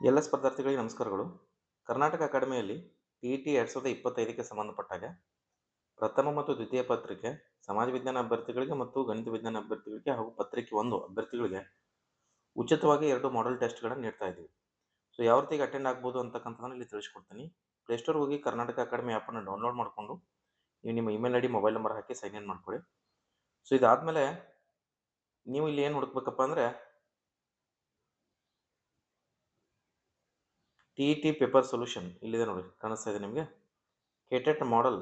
ಎಲ್ಲ ಸ್ಪರ್ಧಾರ್ಥಿಗಳಿಗೆ ನಮಸ್ಕಾರಗಳು. ಕರ್ನಾಟಕ ಅಕಾಡೆಮಿಯಲ್ಲಿ ಟಿ ಟಿ ಎರಡು ಸಾವಿರದ ಇಪ್ಪತ್ತೈದಕ್ಕೆ ಸಂಬಂಧಪಟ್ಟಾಗ ಪ್ರಥಮ ಮತ್ತು ದ್ವಿತೀಯ ಪತ್ರಿಕೆ, ಸಮಾಜ ವಿಜ್ಞಾನ ಅಭ್ಯರ್ಥಿಗಳಿಗೆ ಮತ್ತು ಗಣಿತ ವಿಜ್ಞಾನ ಅಭ್ಯರ್ಥಿಗಳಿಗೆ ಹಾಗೂ ಪತ್ರಿಕೆ ಒಂದು ಅಭ್ಯರ್ಥಿಗಳಿಗೆ ಉಚಿತವಾಗಿ ಎರಡು ಮಾಡಲ್ ಟೆಸ್ಟ್ಗಳನ್ನು ನೀಡ್ತಾ ಇದ್ದೀವಿ. ಸೊ ಯಾವ ರೀತಿ ಅಟೆಂಡ್ ಆಗ್ಬೋದು ಅಂತಕ್ಕಂಥದ್ದನ್ನು ಇಲ್ಲಿ ತಿಳಿಸ್ಕೊಡ್ತೀನಿ. ಪ್ಲೇಸ್ಟೋರ್ ಹೋಗಿ ಕರ್ನಾಟಕ ಅಕಾಡೆಮಿ ಆ್ಯಪನ್ನು ಡೌನ್ಲೋಡ್ ಮಾಡಿಕೊಂಡು ನೀವು ನಿಮ್ಮ ಇಮೇಲ್ ಐ ಮೊಬೈಲ್ ನಂಬರ್ ಹಾಕಿ ಸೈನ್ ಇನ್ ಮಾಡ್ಕೊಳ್ಳಿ. ಸೊ ಇದಾದಮೇಲೆ ನೀವು ಇಲ್ಲಿ ಏನು ಹುಡುಕ್ಬೇಕಪ್ಪ ಅಂದರೆ T E T paper solution ಇಲ್ಲಿದೆ ನೋಡಿ, ಕಾಣಿಸ್ತಾ ಇದೆ ನಿಮಗೆ? ಕೆಟೆಟ್ ಮಾಡಲ್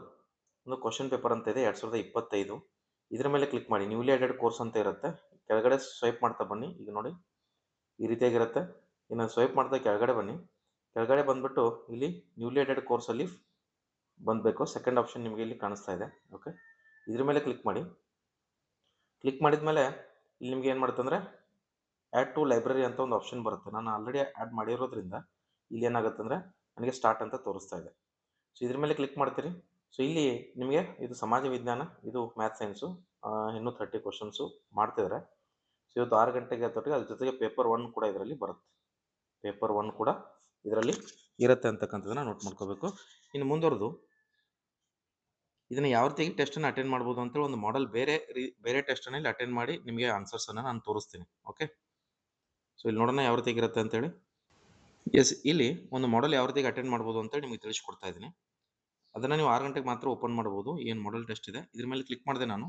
ಒಂದು ಕ್ವಶನ್ ಪೇಪರ್ ಅಂತ ಇದೆ, ಎರಡು ಸಾವಿರದ ಇಪ್ಪತ್ತೈದು. ಇದರ ಮೇಲೆ ಕ್ಲಿಕ್ ಮಾಡಿ. ನ್ಯೂಲಿ ಆಡೆಡ್ ಕೋರ್ಸ್ ಅಂತ ಇರುತ್ತೆ. ಕೆಳಗಡೆ ಸ್ವೈಪ್ ಮಾಡ್ತಾ ಬನ್ನಿ. ಈಗ ನೋಡಿ, ಈ ರೀತಿಯಾಗಿರುತ್ತೆ. ಇನ್ನು ಸ್ವೈಪ್ ಮಾಡ್ತಾ ಕೆಳಗಡೆ ಬನ್ನಿ. ಕೆಳಗಡೆ ಬಂದುಬಿಟ್ಟು ಇಲ್ಲಿ ನ್ಯೂಲಿ ಆಡೆಡ್ ಕೋರ್ಸಲ್ಲಿ ಬಂದಬೇಕು. ಸೆಕೆಂಡ್ ಆಪ್ಷನ್ ನಿಮಗೆ ಇಲ್ಲಿ ಕಾಣಿಸ್ತಾ ಇದೆ. ಓಕೆ ಇದ್ರ ಮೇಲೆ ಕ್ಲಿಕ್ ಮಾಡಿ. ಕ್ಲಿಕ್ ಮಾಡಿದ ಮೇಲೆ ಇಲ್ಲಿ ನಿಮ್ಗೆ ಏನು ಮಾಡುತ್ತಂದ್ರೆ ಆ್ಯಡ್ ಟು ಲೈಬ್ರರಿ ಅಂತ ಒಂದು ಆಪ್ಷನ್ ಬರುತ್ತೆ. ನಾನು ಆಲ್ರೆಡಿ ಆ್ಯಡ್ ಮಾಡಿರೋದ್ರಿಂದ ಇಲ್ಲಿ ಏನಾಗುತ್ತೆ ಅಂದರೆ ನನಗೆ ಸ್ಟಾರ್ಟ್ ಅಂತ ತೋರಿಸ್ತಾ ಇದೆ. ಸೊ ಇದ್ರ ಮೇಲೆ ಕ್ಲಿಕ್ ಮಾಡ್ತೀರಿ. ಸೊ ಇಲ್ಲಿ ನಿಮಗೆ ಇದು ಸಮಾಜ ವಿಜ್ಞಾನ, ಇದು ಮ್ಯಾಥ್ ಸೈನ್ಸು ಇನ್ನೂ ಥರ್ಟಿ ಕ್ವಶನ್ಸು ಮಾಡ್ತಿದ್ದಾರೆ ಸೊ ಇವತ್ತು ಆರು ಗಂಟೆಗೆ ತೊಟ್ಟಿಗೆ ಅದ್ರ ಜೊತೆಗೆ ಪೇಪರ್ ಒನ್ ಕೂಡ ಇದರಲ್ಲಿ ಬರುತ್ತೆ. ಪೇಪರ್ ಒನ್ ಕೂಡ ಇದರಲ್ಲಿ ಇರುತ್ತೆ ಅಂತಕ್ಕಂಥದ್ದನ್ನು ನೋಟ್ ಮಾಡ್ಕೋಬೇಕು. ಇನ್ನು ಮುಂದುವರೆದು, ಇದನ್ನು ಯಾವ ರೀತಿಯಾಗಿ ಟೆಸ್ಟನ್ನು ಅಟೆಂಡ್ ಮಾಡ್ಬೋದು ಅಂತೇಳಿ ಒಂದು ಮಾಡೆಲ್ ಬೇರೆ ಬೇರೆ ಟೆಸ್ಟನ್ನು ಇಲ್ಲಿ ಅಟೆಂಡ್ ಮಾಡಿ ನಿಮಗೆ ಆನ್ಸರ್ಸನ್ನು ನಾನು ತೋರಿಸ್ತೀನಿ. ಓಕೆ ಸೊ ಇಲ್ಲಿ ನೋಡೋಣ ಯಾವ ರೀತಿಯಾಗಿರುತ್ತೆ ಅಂತೇಳಿ. ಎಸ್ ಇಲ್ಲಿ ಒಂದು ಮಾಡಲ್ ಯಾವ ರೀತಿ ಅಟೆಂಡ್ ಮಾಡ್ಬೋದು ಅಂತ ನಿಮಗೆ ತಿಳಿಸ್ಕೊಡ್ತಾ ಇದ್ದೀನಿ. ಅದನ್ನು ನೀವು ಆರು ಗಂಟೆಗೆ ಮಾತ್ರ ಓಪನ್ ಮಾಡ್ಬೋದು. ಏನು ಮಾಡಲ್ ಟೆಸ್ಟ್ ಇದೆ. ಇದ್ರ ಮೇಲೆ ಕ್ಲಿಕ್ ಮಾಡಿದೆ ನಾನು.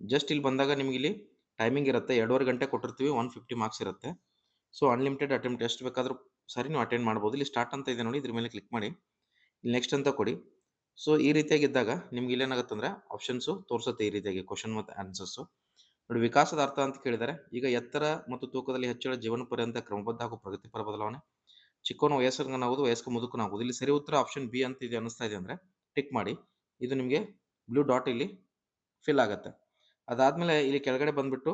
ಜಸ್ಟ್ ಇಲ್ಲಿ ಬಂದಾಗ ನಿಮಗೆ ಇಲ್ಲಿ ಟೈಮಿಂಗ್ ಇರುತ್ತೆ. ಎರಡೂವರೆ ಗಂಟೆ ಕೊಟ್ಟಿರ್ತೀವಿ ಒನ್ ಫಿಫ್ಟಿ ಮಾರ್ಕ್ಸ್ ಇರುತ್ತೆ. ಸೊ ಅನ್ಲಿಮಿಟೆಡ್ ಅಟೆಂಪ್ಟ್ ಎಷ್ಟು ಬೇಕಾದರೂ ಸರಿ ನೀವು ಅಟೆಂಡ್ ಮಾಡ್ಬೋದು. ಇಲ್ಲಿ ಸ್ಟಾರ್ಟ್ ಅಂತ ಇದೆ ನೋಡಿ, ಇದ್ರ ಮೇಲೆ ಕ್ಲಿಕ್ ಮಾಡಿ. ಇಲ್ಲಿ ನೆಕ್ಸ್ಟ್ ಅಂತ ಕೊಡಿ. ಸೊ ಈ ರೀತಿಯಾಗಿ ಇದ್ದಾಗ ನಿಮ್ಗೆ ಇಲ್ಲೇನಾಗುತ್ತಂದ್ರೆ ಆಪ್ಷನ್ಸು ತೋರಿಸುತ್ತೆ ಈ ರೀತಿಯಾಗಿ ಕ್ವಶನ್ ಮತ್ತು ಆನ್ಸರ್ಸು ನೋಡಿ, ವಿಕಾಸದ ಅರ್ಥ ಅಂತ ಕೇಳಿದರೆ, ಈಗ ಎತ್ತರ ಮತ್ತು ತೂಕದಲ್ಲಿ ಹೆಚ್ಚಳ ಜೀವನ ಪರ್ಯಂತ ಕ್ರಮಬದ್ಧ ಹಾಗೂ ಪ್ರಗತಿಪರ ಬದಲಾವಣೆ. ಚಿಕ್ಕವನು ವಯಸ್ಕನಾಗುವುದು ವಯಸ್ಕ ಮುದುಕನಾಗುವುದು. ಇಲ್ಲಿ ಸರಿ ಉತ್ತರ ಆಪ್ಷನ್ ಬಿ ಅಂತ ಇದೆ ಅನಿಸ್ತಾ ಇದೆ ಅಂದ್ರೆ ಟಿಕ್ ಮಾಡಿ. ಇದು ನಿಮಗೆ ಬ್ಲೂ ಡಾಟ್ ಇಲ್ಲಿ ಫಿಲ್ ಆಗುತ್ತೆ. ಅದಾದ್ಮೇಲೆ ಇಲ್ಲಿ ಕೆಳಗಡೆ ಬಂದ್ಬಿಟ್ಟು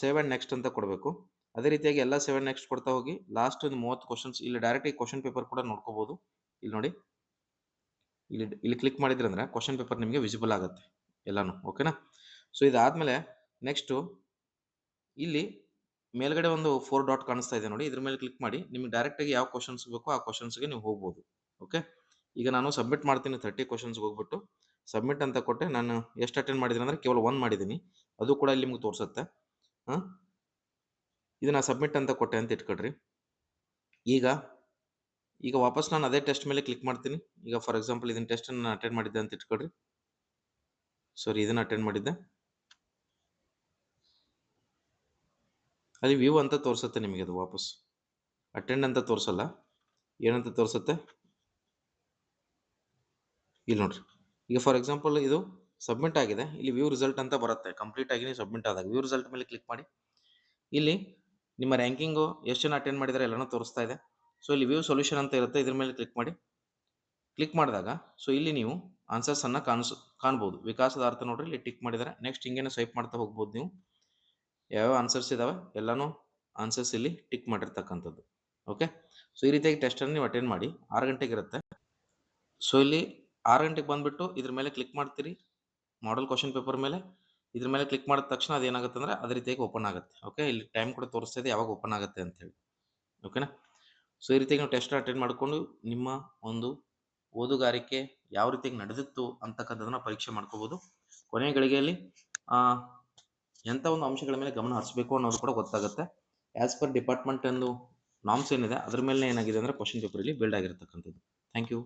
ಸೇವ್ ಅಂಡ್ ನೆಕ್ಸ್ಟ್ ಅಂತ ಕೊಡಬೇಕು. ಅದೇ ರೀತಿಯಾಗಿ ಎಲ್ಲ ಸೆವೆನ್ ನೆಕ್ಸ್ಟ್ ಕೊಡ್ತಾ ಹೋಗಿ ಲಾಸ್ಟ್ ಒಂದು ಮೂವತ್ತು ಕ್ವಶನ್ಸ್ ಇಲ್ಲಿ ಡೈರೆಕ್ಟ್ ಕ್ವಶನ್ ಪೇಪರ್ ಕೂಡ ನೋಡ್ಕೋಬಹುದು ಇಲ್ಲಿ ನೋಡಿ, ಇಲ್ಲಿ ಇಲ್ಲಿ ಕ್ಲಿಕ್ ಮಾಡಿದ್ರೆ ಅಂದ್ರೆ ಕ್ವಶನ್ ಪೇಪರ್ ನಿಮಗೆ ವಿಸಿಬಲ್ ಆಗುತ್ತೆ, ಎಲ್ಲಾನು ಓಕೆನಾ ಸೊ ಇದಾದ್ಮೇಲೆ ನೆಕ್ಸ್ಟು ಇಲ್ಲಿ ಮೇಲ್ಗಡೆ ಒಂದು ಫೋರ್ ಡಾಟ್ ಕಾಣಿಸ್ತಾ ಇದೆ ನೋಡಿ. ಇದ್ರ ಮೇಲೆ ಕ್ಲಿಕ್ ಮಾಡಿ. ನಿಮ್ಗೆ ಡೈರೆಕ್ಟಾಗಿ ಯಾವ ಕ್ವಶನ್ಸ್ ಬೇಕೋ ಆ ಕ್ವಶನ್ಸ್ಗೆ ನೀವು ಹೋಗ್ಬೋದು. ಓಕೆ ಈಗ ನಾನು ಸಬ್ಮಿಟ್ ಮಾಡ್ತೀನಿ ತರ್ಟಿ ಕ್ವಶನ್ಸ್ಗೆ ಹೋಗ್ಬಿಟ್ಟು. ಸಬ್ಮಿಟ್ ಅಂತ ಕೊಟ್ಟೆ ನಾನು ಎಷ್ಟು ಅಟೆಂಡ್ ಮಾಡಿದ್ದೀನಿ ಅಂದರೆ ಕೇವಲ ಒನ್ ಮಾಡಿದ್ದೀನಿ. ಅದು ಕೂಡ ಇಲ್ಲಿ ನಿಮ್ಗೆ ತೋರಿಸುತ್ತೆ. ಹಾಂ? ಇದನ್ನು ಸಬ್ಮಿಟ್ ಅಂತ ಕೊಟ್ಟೆ ಅಂತ ಇಟ್ಕೊಡ್ರಿ ಈಗ ಈಗ ವಾಪಸ್ ನಾನು ಅದೇ ಟೆಸ್ಟ್ ಮೇಲೆ ಕ್ಲಿಕ್ ಮಾಡ್ತೀನಿ. ಈಗ ಫಾರ್ ಎಕ್ಸಾಂಪಲ್ ಇದನ್ನ ಟೆಸ್ಟ್ ನಾನು ಅಟೆಂಡ್ ಮಾಡಿದ್ದೆ ಅಂತ ಇಟ್ಕೊಡ್ರಿ ಸಾರಿ ಇದನ್ನು ಅಟೆಂಡ್ ಮಾಡಿದ್ದೆ. ಅಲ್ಲಿ ವ್ಯೂ ಅಂತ ತೋರಿಸುತ್ತೆ ನಿಮಗೆ ಅದು ವಾಪಸ್. ಅಟೆಂಡ್ ಅಂತ ತೋರಿಸಲ್ಲ? ಏನಂತ ತೋರಿಸುತ್ತೆ? ಇಲ್ಲಿ ನೋಡ್ರಿ. ಈಗ ಫಾರ್ ಎಕ್ಸಾಂಪಲ್ ಇದು ಸಬ್ಮಿಟ್ ಆಗಿದೆ. ಇಲ್ಲಿ ವ್ಯೂ ರಿಸಲ್ಟ್ ಅಂತ ಬರುತ್ತೆ. ಕಂಪ್ಲೀಟ್ ಆಗಿ ಸಬ್ಮಿಟ್ ಆದಾಗ ವ್ಯೂ ರಿಸಲ್ಟ್ ಮೇಲೆ ಕ್ಲಿಕ್ ಮಾಡಿ. ಇಲ್ಲಿ ನಿಮ್ಮ ರ್ಯಾಂಕಿಂಗು ಎಷ್ಟು ಜನ ಅಟೆಂಡ್ ಮಾಡಿದರೆ ಎಲ್ಲನೂ ತೋರಿಸ್ತಾ ಇದೆ. ಸೊ ಇಲ್ಲಿ ವ್ಯೂ ಸೊಲ್ಯೂಷನ್ ಅಂತ ಇರುತ್ತೆ. ಇದ್ರ ಮೇಲೆ ಕ್ಲಿಕ್ ಮಾಡಿ. ಕ್ಲಿಕ್ ಮಾಡಿದಾಗ ಸೊ ಇಲ್ಲಿ ನೀವು ಆನ್ಸರ್ಸನ್ನು ಕಾಣಿಸ್ ಕಾಣ್ಬೋದು. ವಿಕಾಸದ ಅರ್ಥ ನೋಡ್ರಿ. ಇಲ್ಲಿ ಟಿಕ್ ಮಾಡಿದರೆ. ನೆಕ್ಸ್ಟ್ ಹಿಂಗೇನೆ ಸ್ವೈಪ್ ಮಾಡ್ತಾ ಹೋಗ್ಬೋದು ನೀವು. ಯಾವ್ಯಾವ ಆನ್ಸರ್ಸ್ ಇದಾವೆ ಎಲ್ಲಾನು ಆನ್ಸರ್ಸ್ ಇಲ್ಲಿ ಟಿಕ್ ಮಾಡಿರ್ತಕ್ಕಂಥದ್ದು. ಓಕೆ ಸೊ ಈ ರೀತಿಯಾಗಿ ಟೆಸ್ಟನ್ನು ನೀವು ಅಟೆಂಡ್ ಮಾಡಿ. ಆರು ಗಂಟೆಗೆ ಇರುತ್ತೆ. ಸೊ ಇಲ್ಲಿ ಆರು ಗಂಟೆಗೆ ಬಂದುಬಿಟ್ಟು ಇದ್ರ ಮೇಲೆ ಕ್ಲಿಕ್ ಮಾಡ್ತೀರಿ. ಮಾಡಲ್ ಕ್ವಶನ್ ಪೇಪರ್ ಮೇಲೆ ಇದ್ರ ಮೇಲೆ ಕ್ಲಿಕ್ ಮಾಡಿದ ತಕ್ಷಣ ಅದೇನಾಗುತ್ತೆ ಅಂದರೆ ಅದೇ ರೀತಿಯಾಗಿ ಓಪನ್ ಆಗುತ್ತೆ. ಓಕೆ ಇಲ್ಲಿ ಟೈಮ್ ಕೂಡ ತೋರಿಸ್ತಾ ಇದೆ, ಯಾವಾಗ ಓಪನ್ ಆಗುತ್ತೆ ಅಂತೇಳಿ ಓಕೆನಾ ಸೊ ಈ ರೀತಿಯಾಗಿ ನೀವು ಟೆಸ್ಟ್ ಅಟೆಂಡ್ ಮಾಡಿಕೊಂಡು ನಿಮ್ಮ ಒಂದು ಓದುಗಾರಿಕೆ ಯಾವ ರೀತಿಯಾಗಿ ನಡೆದಿತ್ತು ಅಂತಕ್ಕಂಥದ್ದನ್ನ ಪರೀಕ್ಷೆ ಮಾಡ್ಕೋಬೋದು. ಕೊನೆಯ ಗಳಿಗೆಯಲ್ಲಿ ಎಂಥ ಒಂದು ಅಂಶಗಳ ಮೇಲೆ ಗಮನ ಹರಿಸಬೇಕು ಅನ್ನೋದು ಕೂಡ ಗೊತ್ತಾಗುತ್ತೆ. ಆ್ಯಸ್ ಪರ್ ಡಿಪಾರ್ಟ್ಮೆಂಟ್ ಎಂದು ನಾಮ್ಸ್ ಏನಿದೆ, ಅದ್ರ ಮೇಲೆ ಏನಾಗಿದೆ ಅಂದರೆ ಕ್ವಶನ್ ಪೇಪರಲ್ಲಿ ಬಿಲ್ಡ್ ಆಗಿರ್ತಕ್ಕಂಥದ್ದು. Thank you